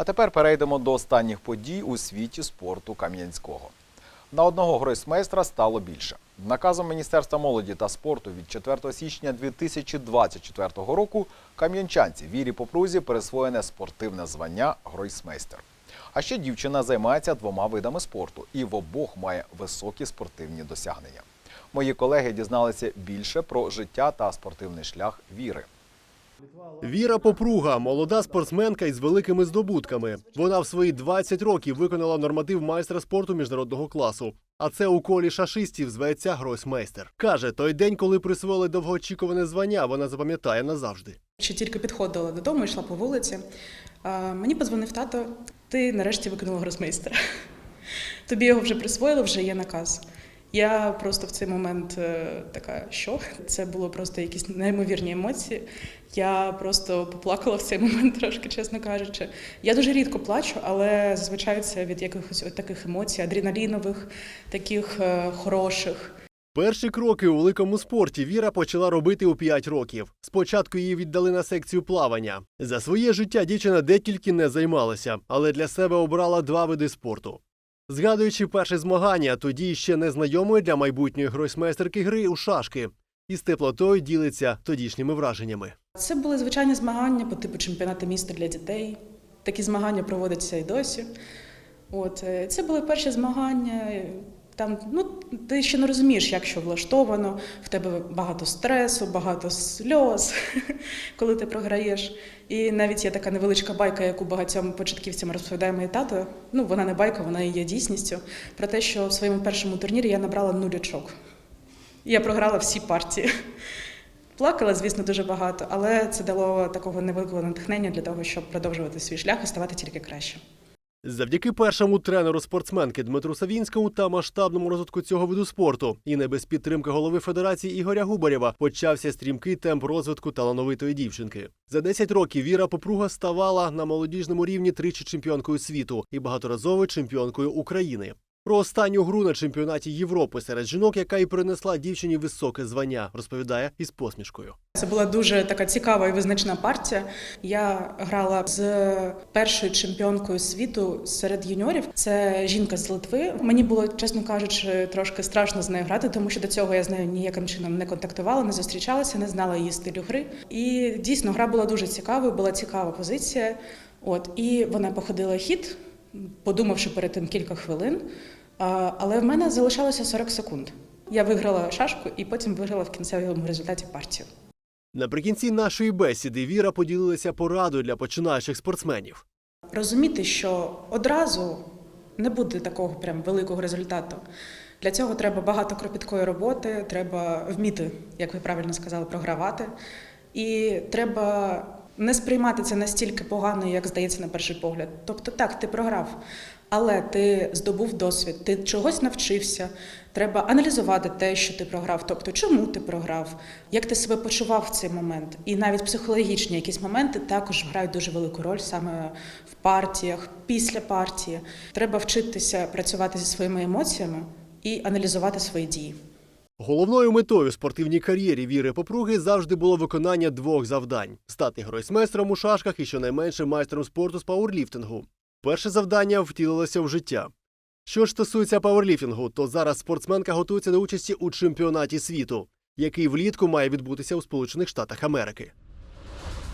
А тепер перейдемо до останніх подій у світі спорту Кам'янського. На одного гройсмейстра стало більше. Наказом Міністерства молоді та спорту від 4 січня 2024 року кам'янчанці Вірі Попрузі пересвоєне спортивне звання гройсмейстер. А ще дівчина займається двома видами спорту і в обох має високі спортивні досягнення. Мої колеги дізналися більше про життя та спортивний шлях Віри. Віра Попруга молода спортсменка із великими здобутками. Вона в свої 20 років виконала норматив майстра спорту міжнародного класу. А це у колі шашистів зветься гройсмейстер. Каже, той день, коли присвоїли довгоочікуване звання, вона запам'ятає назавжди. Ще тільки підходила додому, йшла по вулиці. Мені подзвонив тато, ти нарешті виконала гросмейстера. Тобі його вже присвоїли, вже є наказ. Я просто в цей момент е, така, що це було просто якісь неймовірні емоції. Я просто поплакала в цей момент, трошки, чесно кажучи. Я дуже рідко плачу, але зазвичай це від якихось от таких емоцій, адреналінових, таких е, хороших. Перші кроки у великому спорті Віра почала робити у 5 років. Спочатку її віддали на секцію плавання. За своє життя дівчина де не займалася, але для себе обрала два види спорту. Згадуючи перше змагання, тоді ще незнайомої для майбутньої гросьмейстерки гри у шашки, і з теплотою ділиться тодішніми враженнями. Це були звичайні змагання по типу чемпіонату міста для дітей. Такі змагання проводяться і досі. От е, це були перші змагання. Там ну ти ще не розумієш, як що влаштовано. В тебе багато стресу, багато сльоз, коли ти програєш. І навіть є така невеличка байка, яку багатьом початківцям розповідає моє тато. Ну вона не байка, вона і є дійсністю. Про те, що в своєму першому турнірі я набрала нуль очок. Я програла всі партії. Плакала, звісно, дуже багато, але це дало такого невеликого натхнення для того, щоб продовжувати свій шлях і ставати тільки краще. Завдяки першому тренеру спортсменки Дмитру Савінському та масштабному розвитку цього виду спорту, і не без підтримки голови федерації Ігоря Губарєва, почався стрімкий темп розвитку талановитої дівчинки. За 10 років Віра Попруга ставала на молодіжному рівні тричі чемпіонкою світу і багаторазовою чемпіонкою України. Про останню гру на чемпіонаті Європи серед жінок, яка і принесла дівчині високе звання, розповідає із посмішкою. Це була дуже така цікава і визначна партія. Я грала з першою чемпіонкою світу серед юніорів. Це жінка з Литви. Мені було, чесно кажучи, трошки страшно з нею грати, тому що до цього я з нею ніяким чином не контактувала, не зустрічалася, не знала її стилю гри. І дійсно гра була дуже цікавою, була цікава позиція. От і вона походила хід, подумавши перед тим кілька хвилин. Але в мене залишалося 40 секунд. Я виграла шашку і потім виграла в кінцевому результаті партію. Наприкінці нашої бесіди Віра поділилася порадою для починаючих спортсменів. Розуміти, що одразу не буде такого прям великого результату. Для цього треба багато кропіткої роботи, треба вміти, як ви правильно сказали, програвати. І треба не сприймати це настільки погано, як здається на перший погляд. Тобто, так, ти програв, але ти здобув досвід, ти чогось навчився. Треба аналізувати те, що ти програв, тобто чому ти програв, як ти себе почував в цей момент. І навіть психологічні якісь моменти також грають дуже велику роль саме в партіях, після партії. Треба вчитися працювати зі своїми емоціями і аналізувати свої дії. Головною метою спортивній кар'єрі Віри Попруги завжди було виконання двох завдань: стати гройсмейстером у шашках і щонайменше майстром спорту з пауерліфтингу. Перше завдання втілилося в життя. Що ж стосується пауерліфтингу, то зараз спортсменка готується до участі у чемпіонаті світу, який влітку має відбутися у Сполучених Штатах Америки.